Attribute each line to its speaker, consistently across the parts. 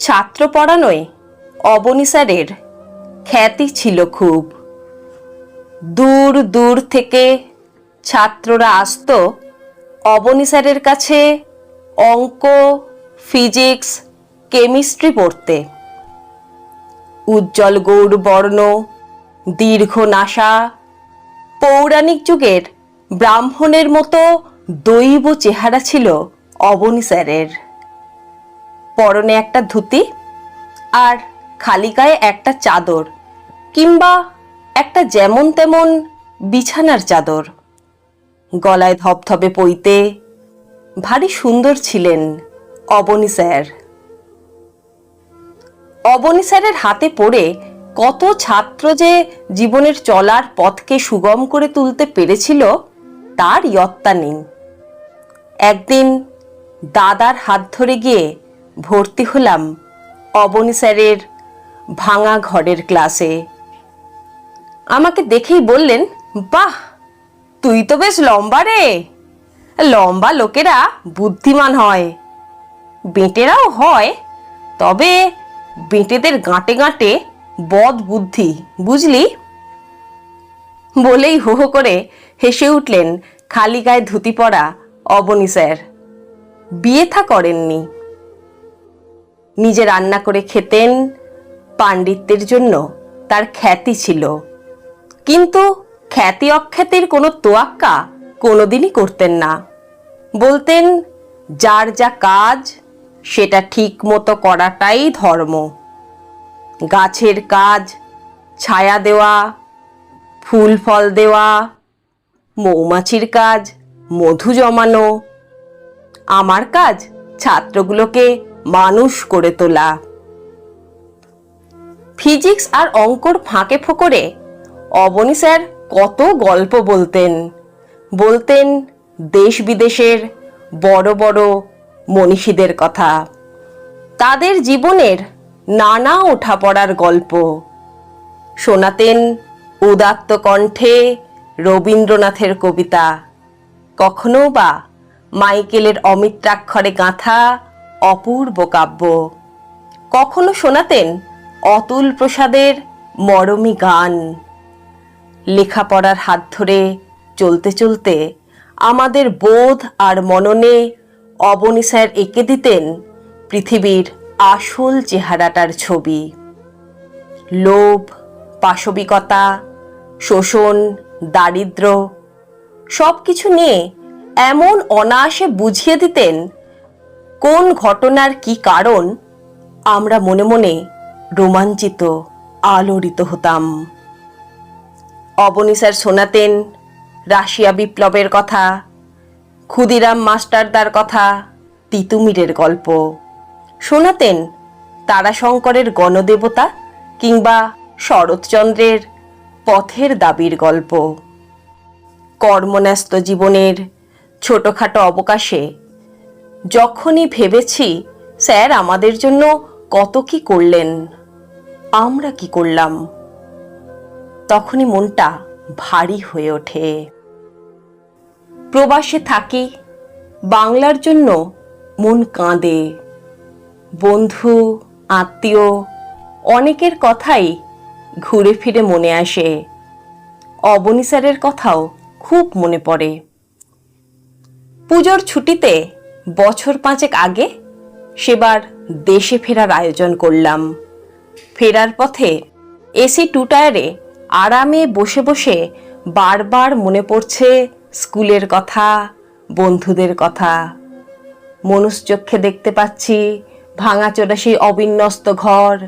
Speaker 1: ছাত্র পড়ানোয় অবনী স্যারের খ্যাতি ছিল খুব। দূর দূর থেকে ছাত্ররা আসতো অবনী স্যারের কাছে অঙ্ক, ফিজিক্স, কেমিস্ট্রি পড়তে। উজ্জ্বল গৌর বর্ণ, দীর্ঘ নাসা, পৌরাণিক যুগের ব্রাহ্মণের মতো দৈব চেহারা ছিল অবনী স্যারের পরনে একটা ধুতি আর খালি গায়ে একটা চাদর কিংবা একটা যেমন তেমন বিছানার চাদর। গলায় ধপধপে পইতে ভারী সুন্দর ছিলেন অবনী স্যার। অবনী স্যারের হাতে পড়ে কত ছাত্র যে জীবনের চলার পথকে সুগম করে তুলতে পেরেছিল তার ইয়ত্তা নেই। একদিন দাদার হাত ধরে গিয়ে ভর্তি হলাম অবনী স্যারের ভাঙা ঘরের ক্লাসে। আমাকে দেখেই বললেন, বাহ, তুই তো বেশ লম্বা রে। লম্বা লোকেরা বুদ্ধিমান হয়। বেঁটেরাও হয়, তবে বেঁটেদের গাঁটে গাঁটে বদ বুদ্ধি, বুঝলি? বলেই হো হো করে হেসে উঠলেন খালি গায়ে ধুতি পরা অবনী স্যার। বিয়ে থা করেননি। নিজে রান্না করে খেতেন পাণ্ডিত্যের জন্য, তার খ্যাতি ছিল। কিন্তু খ্যাতি অখ্যাতির কোনো তোয়াক্কা কোনোদিনই করতেন না। বলতেন, যার যা কাজ, সেটা ঠিক মতো করাটাই ধর্ম। গাছের কাজ, ছায়া দেওয়া, ফুল ফল দেওয়া, মৌমাছির কাজ, মধু জমানো। আমার কাজ ছাত্রগুলোকে মানুষ করে তোলা। ফিজিক্স আর অঙ্কর ফাঁকে ফোকরে অবনী স্যার কত গল্প বলতেন। বলতেন দেশ বিদেশের বড় বড় মনীষীদের কথা। তাদের জীবনের নানা ওঠাপড়ার গল্প। শোনাতেন উদাত্ত কণ্ঠে রবীন্দ্রনাথের কবিতা। কখনো বা মাইকেলের অমিত্রাক্ষরে গাঁথা অপূর্ব কাব্য। কখনো শোনাতেন অতুল প্রসাদের মরমী গান। লেখাপড়ার হাত ধরে চলতে চলতে আমাদের বোধ আর মননে অবনী স্যার এঁকে দিতেন পৃথিবীর আসল চেহারাটার ছবি। লোভ, পাশবিকতা, শোষণ, দারিদ্র সব কিছু নিয়ে এমন অনায়াসে বুঝিয়ে দিতেন কোন ঘটনার কি কারণ, আমরা মনে মনে রোমাঞ্চিত, আলোড়িত হতাম। অবনী স্যার শোনাতেন রাশিয়া বিপ্লবের কথা, ক্ষুদিরাম মাস্টারদার কথা, তিতুমিরের গল্প। শোনাতেন তারাশঙ্করের গণদেবতা কিংবা শরৎচন্দ্রের পথের দাবির গল্প। কর্মন্যস্ত জীবনের ছোটখাটো অবকাশে যখনই ভেবেছি, স্যার, আমাদের জন্য কত কি করলেন, আমরা কি করলাম? তখনই মনটা ভারী হয়ে ওঠে। প্রবাসে থাকি, বাংলার জন্য মন কাঁদে। বন্ধু, আত্মীয়, অনেকের কথাই ঘুরে ফিরে মনে আসে। অবনী স্যারের কথাও খুব মনে পড়ে। পুজোর ছুটিতে বছর পাঁচেক আগে সেবার দেশে ফেরার আয়োজন করলাম। ফেরার পথে এসি টু টায়ারে আরামে বসে বসে বারবার মনে পড়ছে স্কুলের কথা, বন্ধুদের কথা। মনুষ্যক্ষে দেখতে পাচ্ছি ভাঙাচোরা সেই অবিন্যস্ত ঘর,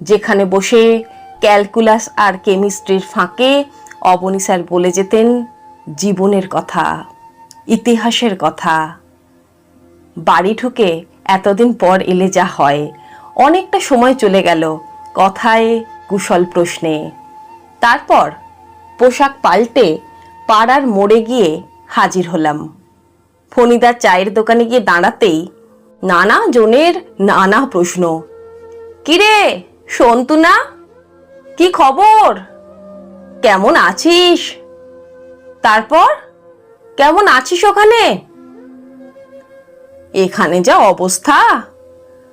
Speaker 1: যেখানে বসে ক্যালকুলাস আর কেমিস্ট্রির ফাঁকে অবনী স্যার বলে যেতেন, জীবনের কথা, ইতিহাসের কথা। বাড়ি ঢুকে এতদিন পর এলে যা হয়। অনেকটা সময় চলে গেল কথায় কুশল প্রশ্নে। তারপর পোশাক পাল্টে পাড়ার মোড়ে গিয়ে হাজির হলাম। ফণিদার চায়ের দোকানে গিয়ে দাঁড়াতেই নানা জনের নানা প্রশ্ন। কিরে সন্তু না কি খবর? কেমন আছিস? তারপর, কেমন আছিস ওখানে? এখানে যা অবস্থা।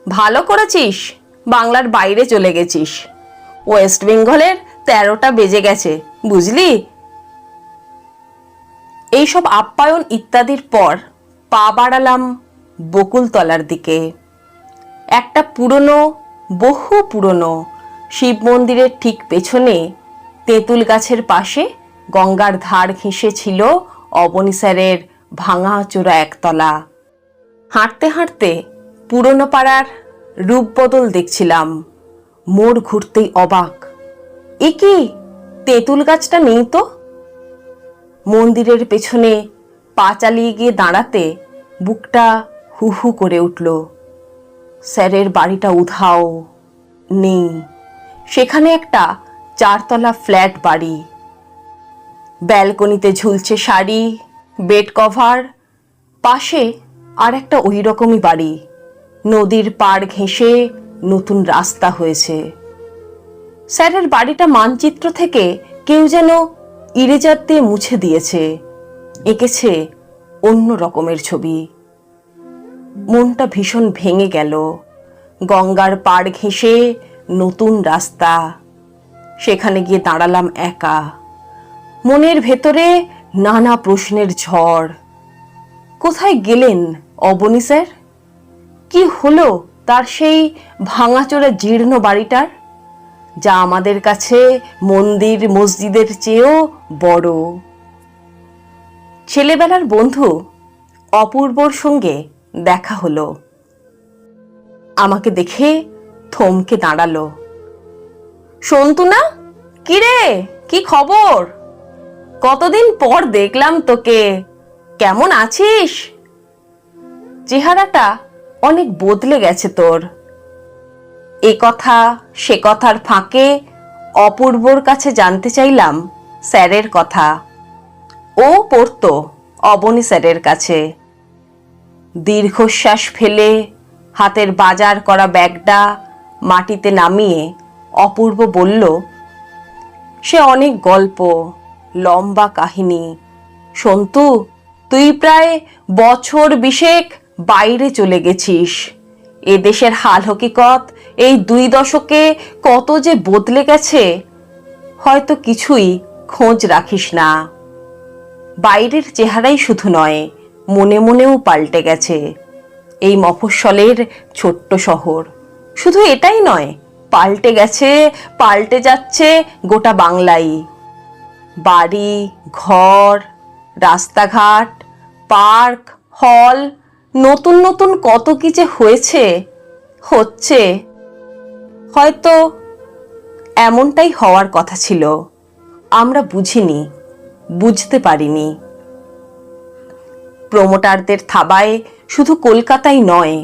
Speaker 1: ভালো করেছিস, বাংলার বাইরে চলে গেছিস। ওয়েস্ট বেঙ্গলের তেরোটা বেজে গেছে, বুঝলি? এইসব আপ্যায়ন ইত্যাদির পর পা বাড়ালাম বকুলতলার দিকে। একটা পুরনো, বহু পুরনো শিব মন্দিরের ঠিক পেছনে তেঁতুল গাছের পাশে গঙ্গার ধার ঘেঁষে ছিল অবনী স্যারের ভাঙা চোরা একতলা। হাঁটতে হাঁটতে পুরনো পাড়ার রূপ বদল দেখছিলাম। মোড় ঘুরতেই অবাক। এ কি, তেঁতুল গাছটা নেই তো? মন্দিরের পেছনে পা চালিয়ে গিয়ে দাঁড়াতে বুকটা হু হু করে উঠল। স্যারের বাড়িটা উধাও নেই। সেখানে একটা চারতলা ফ্ল্যাট বাড়ি। ব্যালকনিতে ঝুলছে শাড়ি, বেড কভার, পাশে আর একটা ওই রকমই বাড়ি। নদীর পাড় ঘেঁষে নতুন রাস্তা হয়েছে। স্যারের বাড়িটা মানচিত্র থেকে কেউ যেন ইরেজার দিয়ে মুছে দিয়েছে। এঁকেছে অন্য রকমের ছবি। মনটা ভীষণ ভেঙে গেল। গঙ্গার পাড় ঘেঁষে নতুন রাস্তা। সেখানে গিয়ে দাঁড়ালাম একা। মনের ভেতরে নানা প্রশ্নের ঝড়। কোথায় গেলেন? অবনী স্যার? কি হলো তার সেই ভাঙাচোরা জীর্ণ বাড়িটার? যা আমাদের কাছে মন্দির মসজিদের চেয়েও বড়। ছেলেবেলার বন্ধু অপূর্বর সঙ্গে দেখা হলো। আমাকে দেখে থমকে দাঁড়াল। সন্তু না? কিরে কি খবর? কতদিন পর দেখলাম তোকে। কেমন আছিস? চেহারাটা অনেক বদলে গেছে তোর। এ কথা, সে কথার ফাঁকে অপূর্বর কাছে জানতে চাইলাম স্যারের কথা। ও পড়তো অবনী স্যারের কাছে। দীর্ঘশ্বাস ফেলে হাতের বাজার করা ব্যাগটা মাটিতে নামিয়ে অপূর্ব বলল, সে অনেক গল্প, লম্বা কাহিনী। সন্তু, তুই প্রায় বছর বিশেক বাইরে চলে গেছিস। এ দেশের হাল হকিকত, এই দুই দশকে কত যে বদলে গেছে, হয়তো কিছুই খোঁজ রাখিস না। বাইরের চেহারাই শুধু নয়, মনে মনেও পাল্টে গেছে। এই মফস্বলের ছোট্ট শহর। শুধু এটাই নয়, পাল্টে গেছে, পাল্টে যাচ্ছে গোটা বাংলাই। বাড়ি, ঘর, রাস্তাঘাট, পার্ক, হল নতুন নতুন কত কি যে হয়েছে, হচ্ছে। হয়তো এমনটাই হওয়ার কথা ছিল। আমরা বুঝিনি, বুঝতে পারিনি। প্রমোটারদের থাবায় শুধু কলকাতাই নয়,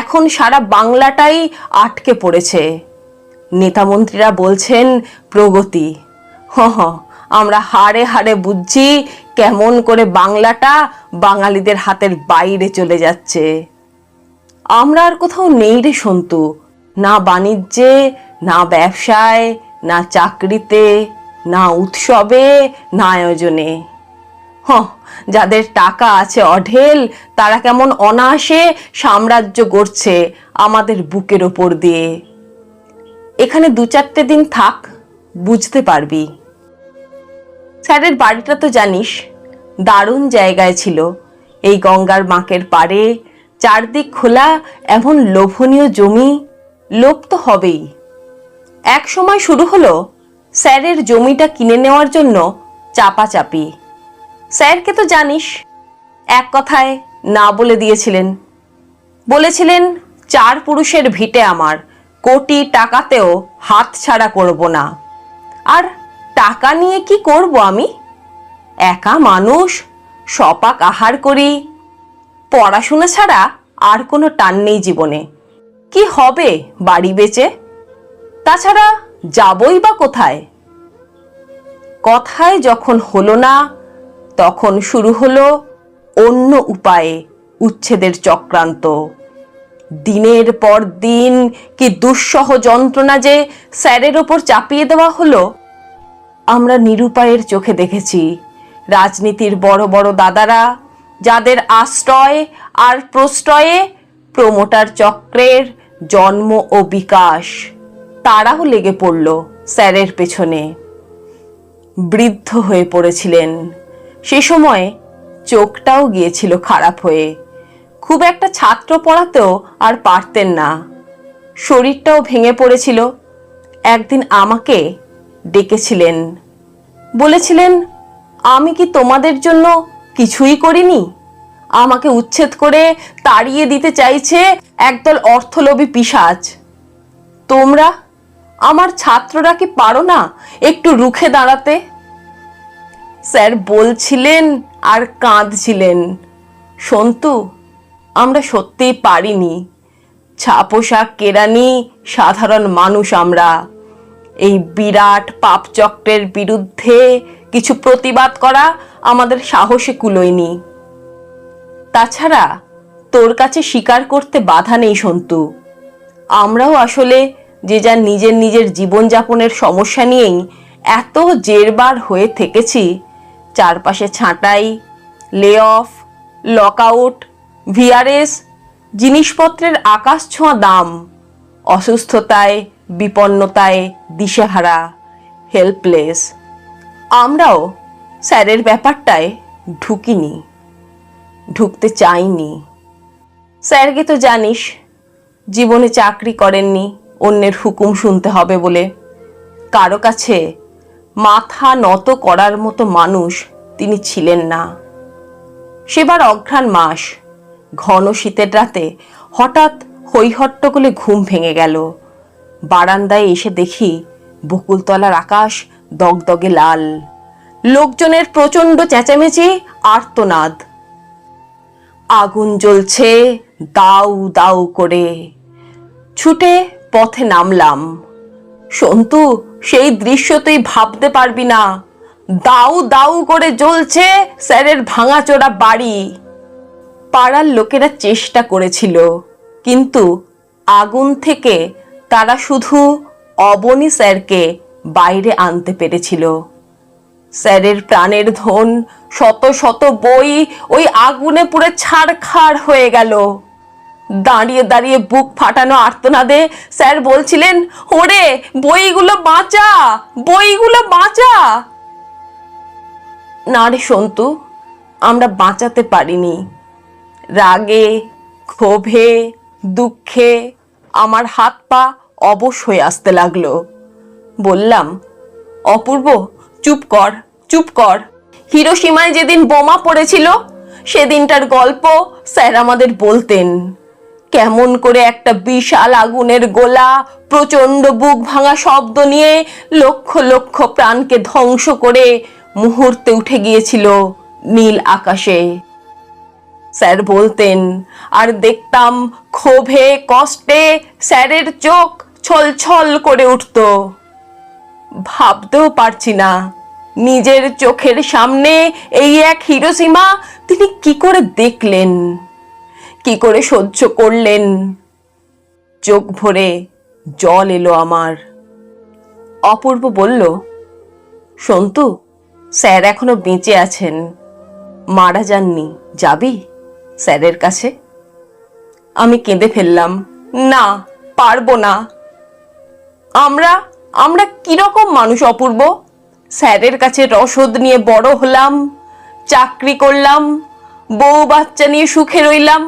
Speaker 1: এখন সারা বাংলাটাই আটকে পড়েছে। নেতামন্ত্রীরা বলছেন, প্রগতি। হ হ আমরা হাড়ে হাড়ে বুঝছি কেমন করে বাংলাটা বাঙালিদের হাতের বাইরে চলে যাচ্ছে। আমরা আর কোথাও নেই রে সন্তু। না বাণিজ্যে, না ব্যবসায়, না চাকরিতে, না উৎসবে, না আয়োজনে। হ যাদের টাকা আছে অঢেল, তারা কেমন অনায়াসে সাম্রাজ্য গড়ছে আমাদের বুকের ওপর দিয়ে। এখানে দু চারটে দিন থাক, বুঝতে পারবি। স্যারের বাড়িটা তো জানিস, দারুণ জায়গায় ছিল। এই গঙ্গার মাকের পাড়ে, চারদিক খোলা, এমন লোভনীয় জমি, লোভ তো হবেই। এক সময় শুরু হলো স্যারের জমিটা কিনে নেওয়ার জন্য চাপাচাপি। স্যারকে তো জানিস, এক কথায় না বলে দিয়েছিলেন। বলেছিলেন, চার পুরুষের ভিটে আমার, কোটি টাকাতেও হাত ছাড়া করব না। আর টাকা নিয়ে কি করব আমি? একা মানুষ, সপাক আহার করি। পড়াশোনা ছাড়া আর কোনো টান নেই জীবনে। কি হবে বাড়ি বেচে? তাছাড়া যাবই বা কোথায়? কথায় যখন হলো না, তখন শুরু হলো অন্য উপায়ে উচ্ছেদের চক্রান্ত। দিনের পর দিন কি দুঃসহ যন্ত্রণা যে স্যারের ওপর চাপিয়ে দেওয়া হলো আমরা নিরুপায়ের চোখে দেখেছি। রাজনীতির বড় বড় দাদারা, যাদের আশ্রয় আর প্রশ্রয়ে প্রমোটার চক্রের জন্ম ও বিকাশ, তারাও লেগে পড়ল স্যারের পেছনে। বৃদ্ধ হয়ে পড়েছিলেন। সে সময় চোখটাও গিয়েছিল খারাপ হয়ে। খুব একটা ছাত্র পড়াতেও আর পারতেন না। শরীরটাও ভেঙে পড়েছিল। একদিন আমাকে ডেকেছিলেন। বলেছিলেন, আমি কি তোমাদের জন্য কিছুই করিনি? আমাকে উচ্ছেদ করে তাড়িয়ে দিতে চাইছে একদল অর্থলোভী পিশাচ তোমরা আমার ছাত্ররা কি পারো না একটু রুখে দাঁড়াতে? স্যার বলছিলেন আর কাঁদছিলেন, সন্তু, আমরা সত্যিই পারিনি। ছাপোশাক কেরানি, সাধারণ মানুষ আমরা। এই বিরাট পাপচক্রের বিরুদ্ধে কিছু প্রতিবাদ করা আমাদের সাহসে কুলোয়নি। তাছাড়া তোর কাছে স্বীকার করতে বাধা নেই সন্তু। আমরাও আসলে যে যার নিজের নিজের জীবনযাপনের সমস্যা নিয়েই এত জেরবার হয়ে থেকেছি, চারপাশে ছাঁটাই লে অফ লকআউট ভিআরএস জিনিসপত্রের আকাশ ছোঁয়া দাম, অসুস্থতায় বিপন্নতায় দিশেহারা হেল্পলেস আমরাও স্যারের ব্যাপারটায় ঢুকিনি, ঢুকতে চাইনি। স্যারকে তো জানিস, জীবনে চাকরি করেননি, অন্যের হুকুম শুনতে হবে বলে। কারও কাছে মাথা নত করার মতো মানুষ তিনি ছিলেন না। সেবার অঘ্রাণ মাস, ঘন শীতের রাতে হঠাৎ হৈহট্টগোলে ঘুম ভেঙে গেল। বারান্দায় এসে দেখি বকুলতলার আকাশ দগদগে লাল। লোকজনের প্রচণ্ড চেঁচামেচি, আর্তনাদ। আগুন জ্বলছে দাউ দাউ করে। ছুটে পথে নামলাম। সন্তু, সেই দৃশ্য তুই ভাবতে পারবি না। দাউ দাউ করে জ্বলছে স্যারের ভাঙাচোরা বাড়ি। পাড়ার লোকেরা চেষ্টা করেছিল, কিন্তু আগুন থেকে তারা শুধু অবনী স্যারকে বাইরে আনতে পেরেছিল। স্যারের প্রাণের ধন শত শত বই ওই আগুনে পুড়ে ছাড়খাড় হয়ে গেল। দাঁড়িয়ে দাঁড়িয়ে বুক ফাটানো আর্তনাদে স্যার বলছিলেন, ওরে, বইগুলো বাঁচা বইগুলো বাঁচা! না রে সন্তু, আমরা বাঁচাতে পারিনি। রাগে, ক্ষোভে, দুঃখে, আমার হাত পা অবশ হয়ে আসতে লাগল। বললাম, অপূর্ব, চুপ কর চুপ কর। হিরোসীমায় যেদিন বোমা পড়েছিল, সেদিনটার গল্প স্যার আমাদের বলতেন। কেমন করে একটা বিশাল আগুনের গোলা, প্রচণ্ড বুক ভাঙা শব্দ নিয়ে লক্ষ লক্ষ প্রাণকে ধ্বংস করে মুহূর্তে উঠে গিয়েছিল নীল আকাশে। স্যার বলতেন, আর দেখতাম ক্ষোভে, কষ্টে স্যারের চোখ ছলছল করে উঠত। ভাবতেও পারছি না, নিজের চোখের সামনে এই এক হিরোসীমা তিনি কি করে দেখলেন, কি করে সহ্য করলেন। চোখ ভরে জল এলো আমার। অপূর্ব বলল, সন্তু, স্যার এখনও বেঁচে আছেন। মারা যাননি, যাবি স্যারের কাছে? আমি কেঁদে ফেললাম, না, পারব না। আমরা আমরা কীরকম মানুষ অপূর্ব? স্যারের কাছে রসদ নিয়ে বড় হলাম, চাকরি করলাম, বউ বাচ্চা নিয়ে সুখে রইলাম।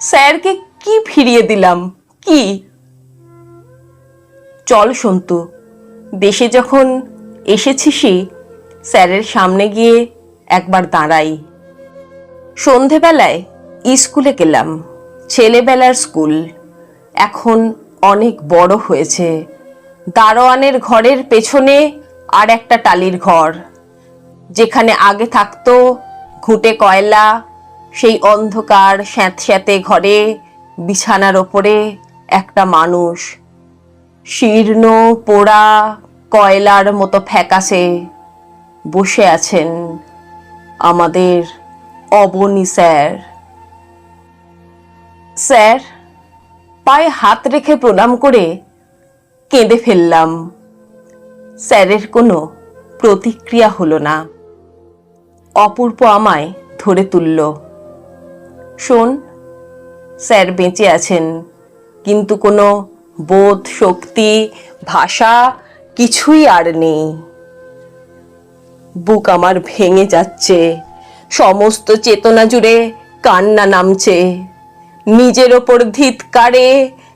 Speaker 1: স্যারকে কি ফিরিয়ে দিলাম? কি? চল সন্তু, দেশে যখন এসেছিসই, স্যারের সামনে গিয়ে একবার দাঁড়াই। সন্ধেবেলায় স্কুলে গেলাম, ছেলেবেলার স্কুল। এখন অনেক বড় হয়েছে। দারোয়ানের ঘরের পেছনে আর একটা টালির ঘর, যেখানে আগে থাকতো ঘুঁটে কয়লা, সেই অন্ধকার স্যাঁতস্যাঁতে ঘরে, বিছানার ওপরে একটা মানুষ, শীর্ণ পোড়া কয়লার মতো ফ্যাকাসে বসে আছেন আমাদের অবনী স্যার। স্যার, পায়ে হাত রেখে প্রণাম করে কেঁদে ফেললাম। স্যারের কোনো প্রতিক্রিয়া হলো না। অপূর্ব আমায় ধরে তুলল। শোন, স্যার বেঁচে আছেন, কিন্তু কোনো বোধ, শক্তি, ভাষা কিছুই আর নেই। বুক আমার ভেঙে যাচ্ছে, সমস্ত চেতনা জুড়ে কান্না নামছে। নিজের ওপর ধিৎকারে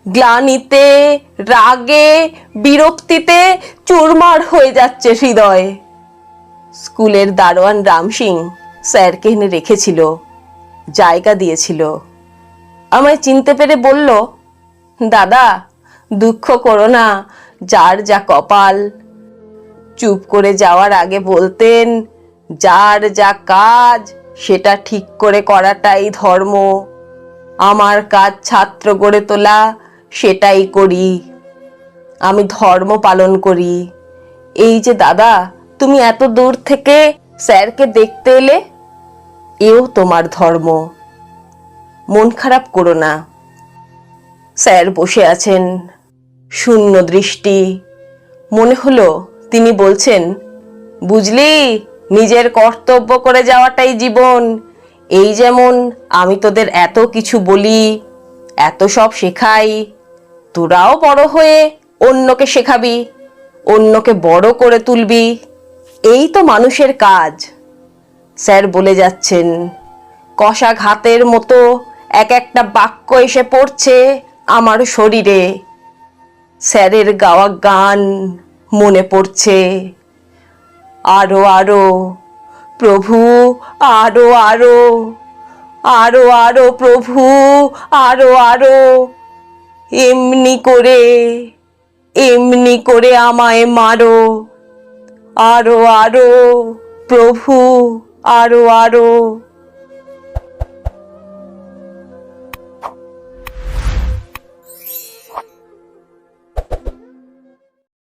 Speaker 1: গ্লানিতে, রাগে, বিরক্তিতে চুরমার হয়ে যাচ্ছে হৃদয়। স্কুলের দারোয়ান রাম সিং স্যারকে এনে রেখেছিল, জায়গা দিয়েছিল। আমায় চিনতে পেরে বলল, দাদা, দুঃখ করো না, যার যা কপাল। চুপ করে যাওয়ার আগে বলতেন, যার যা কাজ, সেটা ঠিক করে করাটাই ধর্ম। আমার কাজ ছাত্র গড়ে তোলা সেটাই করি। আমি ধর্ম পালন করি। এই যে দাদা, তুমি এত দূর থেকে স্যারকে দেখতে এলে, এও তোমার ধর্ম। মন খারাপ করো না। স্যার বসে আছেন। শূন্য দৃষ্টি। মনে হলো তিনি বলছেন, বুঝলি, নিজের কর্তব্য করে যাওয়াটাই জীবন। এই যেমন আমি তোদের এত কিছু বলি, এত সব শেখাই তোরাও বড় হয়ে অন্যকে শেখাবি, অন্যকে বড় করে তুলবি। এই তো মানুষের কাজ। স্যার বলে যাচ্ছেন কষা ঘাতের মতো এক একটা বাক্য এসে পড়ছে আমার শরীরে। স্যারের গাওয়া গান মনে পড়ছে। আরও আরও, প্রভু, আরও আরও আরও আরও, প্রভু, আরও আরও। এমনি করে এমনি করে আমায় মারো। আরও আরও প্রভু আরও আরও।